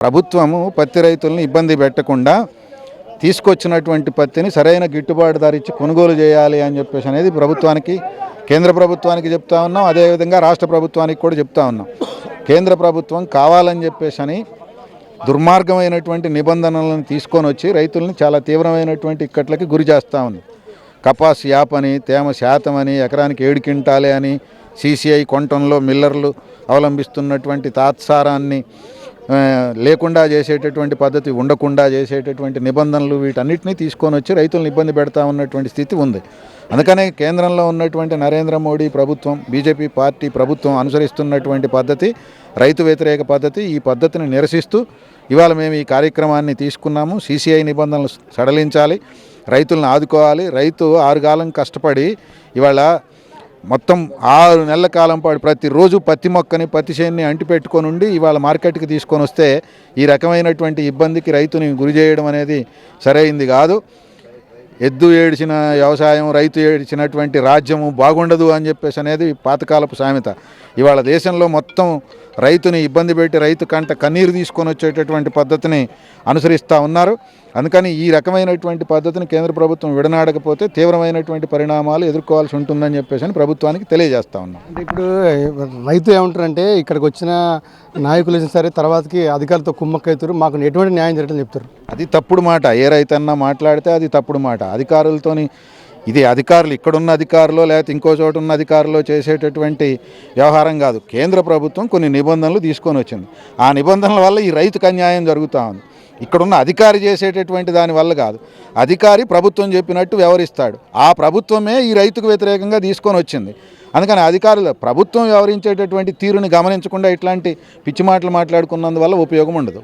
ప్రభుత్వము పత్తి రైతులను ఇబ్బంది పెట్టకుండా తీసుకొచ్చినటువంటి పత్తిని సరైన గిట్టుబాటు ధర ఇచ్చి కొనుగోలు చేయాలి అని చెప్పేసి అనేది ప్రభుత్వానికి కేంద్ర ప్రభుత్వానికి చెప్తా ఉన్నాం. అదేవిధంగా రాష్ట్ర ప్రభుత్వానికి కూడా చెప్తా ఉన్నాం. కేంద్ర ప్రభుత్వం కావాలని చెప్పేసి అని దుర్మార్గమైనటువంటి నిబంధనలను తీసుకొని వచ్చి రైతుల్ని చాలా తీవ్రమైనటువంటి ఇక్కట్లకి గురి చేస్తూ ఉంది. కపాస్ యాప్ అని తేమ శాతం అని ఎకరానికి ఏడు క్వింటాలే అని సీసీఐ కొంటంలో మిల్లర్లు అవలంబిస్తున్నటువంటి తాత్సారాన్ని లేకుండా చేసేటటువంటి పద్ధతి ఉండకుండా చేసేటటువంటి నిబంధనలు వీటన్నిటిని తీసుకొని వచ్చి రైతులను ఇబ్బంది పెడతా ఉన్నటువంటి స్థితి ఉంది. అందుకనే కేంద్రంలో ఉన్నటువంటి నరేంద్ర మోడీ ప్రభుత్వం బీజేపీ పార్టీ ప్రభుత్వం అనుసరిస్తున్నటువంటి పద్ధతి రైతు వ్యతిరేక పద్ధతి ఈ పద్ధతిని నిరసిస్తూ ఇవాళ మేము ఈ కార్యక్రమాన్ని తీసుకున్నాము. సీసీఐ నిబంధనలు సడలించాలి రైతులను ఆదుకోవాలి. రైతు ఆరుగాలం కష్టపడి ఇవాళ మొత్తం ఆరు నెలల కాలం పాటు ప్రతిరోజు పత్తి మొక్కని పత్తి చేన్ని అంటిపెట్టుకొని ఉండి ఇవాళ మార్కెట్కి తీసుకొని వస్తే ఈ రకమైనటువంటి ఇబ్బందికి రైతుని గురి చేయడం అనేది సరైంది కాదు. ఎద్దు ఏడిచిన వ్యవసాయం రైతు ఏడిచినటువంటి రాజ్యము బాగుండదు అని చెప్పేసి అనేది పాతకాలపు సామెత. ఇవాళ దేశంలో మొత్తం రైతుని ఇబ్బంది పెట్టి రైతు కంట కన్నీరు తీసుకొని వచ్చేటటువంటి పద్ధతిని అనుసరిస్తూ ఉన్నారు. అందుకని ఈ రకమైనటువంటి పద్ధతిని కేంద్ర ప్రభుత్వం విడనాడకపోతే తీవ్రమైనటువంటి పరిణామాలు ఎదుర్కోవాల్సి ఉంటుందని చెప్పేసి అని ప్రభుత్వానికి తెలియజేస్తా ఉన్నాం. అంటే ఇప్పుడు రైతు ఏమంటారంటే ఇక్కడికి వచ్చిన నాయకులు సరే తర్వాతకి అధికారులతో కుమ్మక్కైతారు. మాకు ఎటువంటి న్యాయం జరగదని చెప్తారు. అది తప్పుడు మాట. ఏ రైతన్నా మాట్లాడితే అది తప్పుడు మాట. అధికారులతోని ఇది అధికారులు ఇక్కడున్న అధికారులు లేకపోతే ఇంకో చోట ఉన్న అధికారులు చేసేటటువంటి వ్యవహారం కాదు. కేంద్ర ప్రభుత్వం కొన్ని నిబంధనలు తీసుకొని వచ్చింది. ఆ నిబంధనల వల్ల ఈ రైతుకు అన్యాయం జరుగుతూ ఉంది. ఇక్కడున్న అధికారి చేసేటటువంటి దాని వల్ల కాదు. అధికారి ప్రభుత్వం చెప్పినట్టు వ్యవహరిస్తాడు. ఆ ప్రభుత్వమే ఈ రైతుకు వ్యతిరేకంగా తీసుకొని వచ్చింది. అందుకని అధికారులు ప్రభుత్వం వ్యవహరించేటటువంటి తీరుని గమనించకుండా ఇట్లాంటి పిచ్చి మాటలు మాట్లాడుకున్నందువల్ల ఉపయోగం ఉండదు.